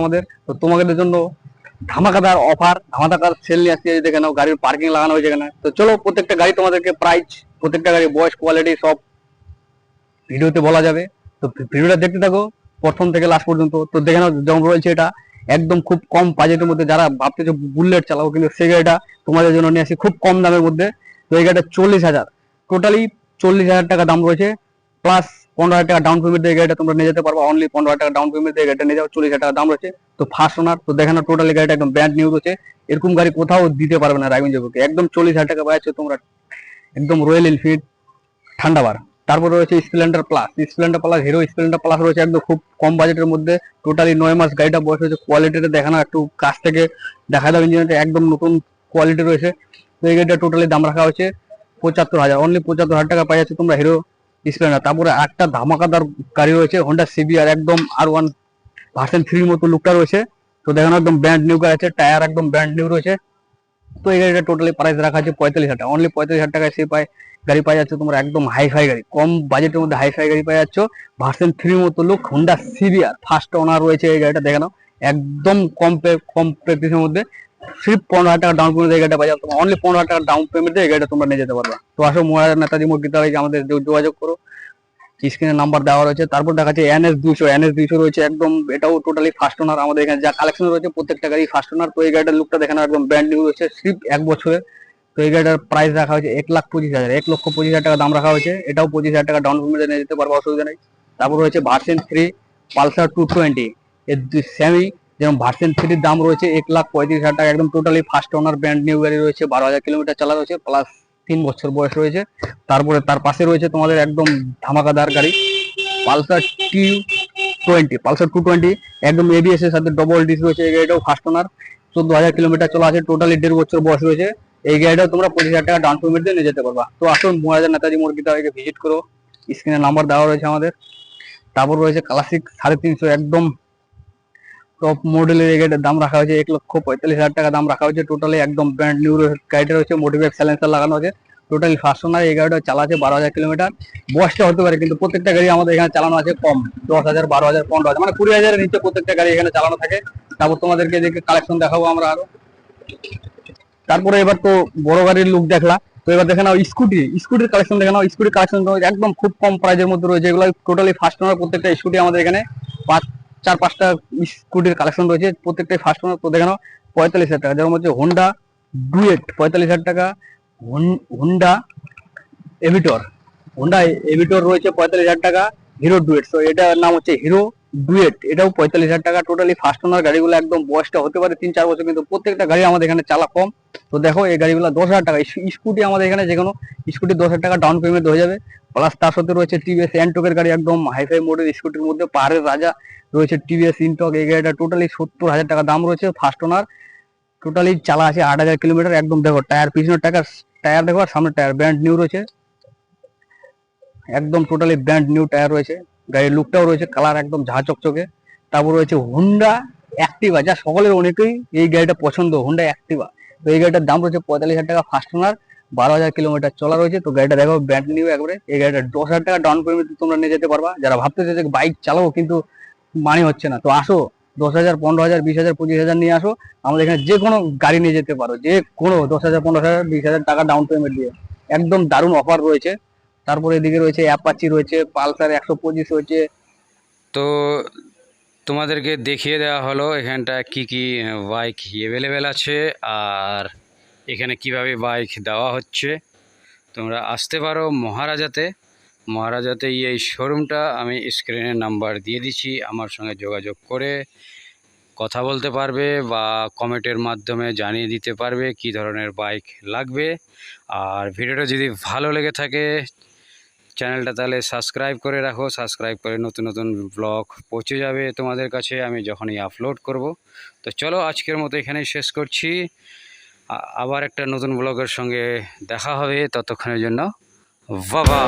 আমাদের। তো তোমাদের জন্য অফার সেল নিয়ে গাড়ির পার্কিং লাগানো হয়েছে এখানে। তো চলো, প্রত্যেকটা গাড়ি তোমাদেরকে প্রত্যেকটা বয়স কোয়ালিটি সব ভিডিওতে বলা যাবে। তো ভিডিওটা দেখতে থাকো, প্রথম থেকে লাস্ট পর্যন্ত। তো যেমন রয়েছে এটা, একদম খুব কম বাজেটের মধ্যে যারা ভাবতেছো বুলেট চালাবো কিন্তু সেই গাড়িটা তোমাদের জন্য নিয়ে আসি খুব কম দামের মধ্যে। তো এই গাড়িটা চল্লিশ হাজার। টোটালি চল্লিশ হাজার টাকা দাম রয়েছে প্লাস পনেরো হাজার টাকা ডাউন পেমেন্ট দিয়ে গাড়িটা তোমরা নিয়ে যেতে পারব। অনলি পনেরো হাজার টাকা ডাউন পেমেন্ট দিয়ে গাড়িটা নিয়ে যাও, চল্লিশ হাজার টাকা দাম রয়েছে। তো ফার্স্ট ওনার তো দেখে না টোটালি গাড়িটা একদম ব্র্যান্ড নিউ রয়েছে। এরকম গাড়ি কোথাও দিতে পারবে না জগকে একদম চল্লিশ হাজার টাকা পাচ্ছ তোমরা। একদম রয়্যাল এনফিল্ড ঠান্ডাবার তারপর রয়েছে Splendor plus Splendor plus Hero Splendor plus রয়েছে একদম খুব কম বাজেটের মধ্যে। টোটালি নয় মাস গাড়িটা বয়স হয়েছে। কোয়ালিটিটা দেখানো, একটু কাছ থেকে দেখা যাবে ইঞ্জিনটা একদম নতুন কোয়ালিটি রয়েছে। তো এই গাড়িটা টোটালি দাম রাখা হয়েছে। পঁচাত্তর হাজার। অনলি পঁচাত্তর হাজার টাকা পাই যাচ্ছে তোমরা হিরো স্প্লেন্ডার তারপরে একটা ধামাকাদার গাড়ি রয়েছে হোন্ডা সিবিআর একদম আর ওয়ান ভার্সন থ্রির মতো লুকটা রয়েছে। তো দেখানো একদম ব্র্যান্ড নিউ গাড়ি আছে টায়ার একদম ব্র্যান্ড নিউ রয়েছে। তো এই গাড়িটা টোটালি প্রাইস রাখা আছে পঁয়তাল্লিশ হাজার টাকা অনলি পঁয়তাল্লিশ হাজার টাকায় সে পায়। গাড়ি পাই যাচ্ছে তোমরা একদম হাই ফাই গাড়ি, কম বাজেটের মধ্যে হাই ফাই গাড়ি পাই যাচ্ছ। ভার্সন থ্রির মতো look Honda CBR first owner রয়েছে এই গাড়িটা দেখে নাও একদম কম কম প্র্যাকটিসের মধ্যে। সির্ফ পনেরো হাজার টাকা ডাউন পেমেন্ট এই গাড়িটা পাই যাবে তোমার অনলি পনেরো টাকা ডাউন পেমেন্ট দিয়ে গাড়িটা তোমরা নিয়ে যেতে পারবে তো আসো মহারাজ নেতাজি মুরগিতে আমাদের যোগাযোগ করো স্ক্রিনে নাম্বার দেওয়া রয়েছে তারপর দেখা দেখাচ্ছে এনএস দুশো এনএস দুশো রয়েছে একদম এটাও টোটালি ফার্স্ট ওনার আমাদের এখানে যা কালেকশন রয়েছে প্রত্যেকটা গাড়ি ফার্স্ট ওনার তো এই গাড়িটার লুকটা দেখানো একদম ব্র্যান্ড নিউ রয়েছে সির্ফ এক বছরের তো এই গাড়িটার প্রাইস রাখা হয়েছে এক লাখ পঁচিশ হাজার এক লক্ষ পঁচিশ হাজার টাকা দাম রাখা হয়েছে এটাও পঁচিশ হাজার টাকা ডাউন পেমেন্টে নিয়ে যেতে পারব অসুবিধা নেই তারপর রয়েছে version three Pulsar two twenty এর সেমি যেমন ভার্সেন থ্রির দাম রয়েছে এক লাখ পঁয়ত্রিশ হাজার টাকা। একদম totally first owner brand new গাড়ি রয়েছে, বারো হাজার কিলোমিটার চালা রয়েছে প্লাস তিন বছর বয়স রয়েছে। তারপরে তার পাশে রয়েছে তোমাদের একদম ধামাকাদার গাড়ি, Pulsar T twenty Pulsar two twenty একদম এবিএস এর সাথে ডবল ডিস রয়েছে, এই গাড়িটাও ফার্স্ট ওনার চোদ্দ হাজার কিলোমিটার চলা আছে টোটালি দেড় বছর বয়স রয়েছে। এই গাড়িটাও তোমরা পঁচিশ হাজার টাকা ডাউন পেমেন্ট দিয়ে নিয়ে যেতে পারবা। তো আসুন মহারাজার নেতাজি মুরগিটা ভিজিট করো। স্ক্রিনে নাম্বার দেওয়া রয়েছে আমাদের। তারপর রয়েছে ক্লাসিক সাড়ে তিনশো, একদম টপ মডেলের এই গাড়িটার দাম রাখা হয়েছে এক লক্ষ পঁয়তাল্লিশ হাজার টাকা। দাম রাখা হয়েছে টোটালি একদম ব্র্যান্ড নিউ গাড়িটা রয়েছে মোটিভেট সাইলেন্সার লাগানো আছে টোটালি ফার্স্ট ওনার এই গাড়িটা চালাচ্ছে বারো হাজার কিলোমিটার বয়সটা হতে পারে কিন্তু প্রত্যেকটা গাড়ি আমাদের এখানে চালানো আছে কম। দশ হাজার, বারো হাজার, পনেরো হাজার মানে কুড়ি হাজারের নিচে প্রত্যেকটা গাড়ি এখানে চালানো থাকে। তারপর তোমাদেরকে এদিকে কালেকশন দেখাবো আমরা আরও। তারপরে এবার তো বড় গাড়ির লুক দেখলা তো এবার দেখে নাও স্কুটি স্কুটির কালেকশন দেখে নাও। স্কুটির কালেকশন একদম খুব কম প্রাইজের মধ্যে রয়েছে। এগুলো টোটালি ফার্স্ট ওনার প্রত্যেকটা স্কুটি আমাদের এখানে। পাঁচ চার পাঁচটা স্কুটির কালেকশন রয়েছে। প্রত্যেকটাই ফার্স্ট ওনার তো দেখে নাও পঁয়তাল্লিশ হাজার টাকা। যেমন হচ্ছে হোন্ডা ডুয়েট পঁয়তাল্লিশ হাজার টাকা। হোন- হোন্ডা এভিটর হোন্ডা এভিটর রয়েছে পঁয়তাল্লিশ হাজার টাকা। হিরো ডুয়েট তো এটার নাম হচ্ছে হিরো ডুয়েট এটাও পঁয়তাল্লিশ হাজার টাকা টোটালি ফার্স্ট ওনার গাড়িগুলো একদম বয়সটা হতে পারে তিন চার বছর, কিন্তু প্রত্যেকটা গাড়ি আমাদের এখানে চালা কম। তো দেখো, এই গাড়িগুলো দশ হাজার টাকা। স্কু- স্কুটি আমাদের এখানে যে কোনো স্কুটি দশ হাজার টাকা ডাউন পেমেন্ট হয়ে যাবে। প্লাস তার সাথে রয়েছে টিভিএস এনটকের গাড়ি একদম হাইফাই মোডের স্কুটির মধ্যে। পাহাড়ের রাজা রয়েছে টিভিএস ইনটক এই গাড়িটা টোটালি সত্তর হাজার টাকা দাম রয়েছে ফার্স্ট ওনার টোটালি চালা আছে আট হাজার কিলোমিটার একদম দেখো টায়ার পিছনের টাকার টায়ার দেখো, আর সামনে টায়ার ব্র্যান্ড নিউ রয়েছে। একদম টোটালি ব্র্যান্ড নিউ টায়ার রয়েছে। গাড়ির লুকটাও রয়েছে কালার একদম ঝা চকচকে। তারপর রয়েছে হুন্ডা অ্যাক্টিভা যা সকলের অনেকেই এই গাড়িটা পছন্দ হুন্ডা অ্যাক্টিভা তো এই গাড়িটার দাম রয়েছে পঁয়তাল্লিশ হাজার টাকা ফার্স্ট ওনার বারো হাজার কিলোমিটার চলা রয়েছে। তো গাড়িটা দেখো ব্র্যান্ড নিউ একবারে। এই গাড়িটা দশ হাজার টাকা ডাউন পেমেন্ট তোমরা নিয়ে যেতে পারবা। যারা ভাবতেছে যে বাইক চালাবো কিন্তু মানি হচ্ছে না, তো আসো। দশ হাজার, পনেরো হাজার, বিশ হাজার, পঁচিশ হাজার নিয়ে আসো। আমাদের এখানে যে কোনো গাড়ি নিয়ে যেতে পারো। যে কোনো দশ হাজার, পনেরো হাজার, বিশ হাজার টাকা ডাউন পেমেন্ট দিয়ে। একদম দারুণ অফার রয়েছে। তারপরে এদিকে রয়েছে অ্যাপাচি রয়েছে পালসার একশো পঁচিশ রয়েছে। তো তোমাদেরকে দেখিয়ে দেওয়া হলো এখানটা কি কি বাইক অ্যাভেলেবেল আছে, আর এখানে কীভাবে বাইক দেওয়া হচ্ছে, তোমরা আসতে পারো মহারাজাতে। মহারাজাতে এই শোরুমটা আমি স্ক্রিনের নাম্বার দিয়ে দিচ্ছি, আমার সঙ্গে যোগাযোগ করে কথা বলতে পারবে বা কমেন্টের মাধ্যমে জানিয়ে দিতে পারবে কি ধরনের বাইক লাগবে। আর ভিডিওটা যদি ভালো লেগে থাকে, চ্যানেলটা তাহলে সাবস্ক্রাইব করে রাখো। সাবস্ক্রাইব করে নতুন নতুন ব্লগ পৌঁছে যাবে তোমাদের কাছে, আমি যখনই আপলোড করব। তো চলো আজকের মতো এখানেই শেষ করছি। আবার একটা নতুন ব্লগের সঙ্গে দেখা হবে ততক্ষণের জন্য বাবা।